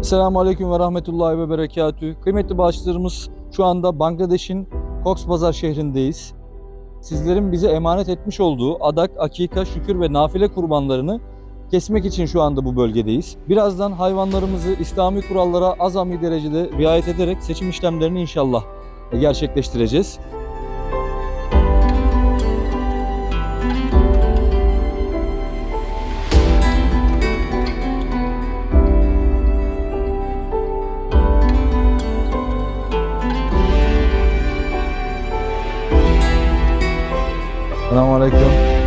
Esselamu Aleyküm ve Rahmetullahi ve Berekatü. Kıymetli bağışlarımız şu anda Bangladeş'in Cox's Bazar şehrindeyiz. Sizlerin bize emanet etmiş olduğu adak, akika, şükür ve nafile kurbanlarını kesmek için şu anda bu bölgedeyiz. Birazdan hayvanlarımızı İslami kurallara azami derecede riayet ederek seçim işlemlerini inşallah gerçekleştireceğiz. Selamun Aleyküm.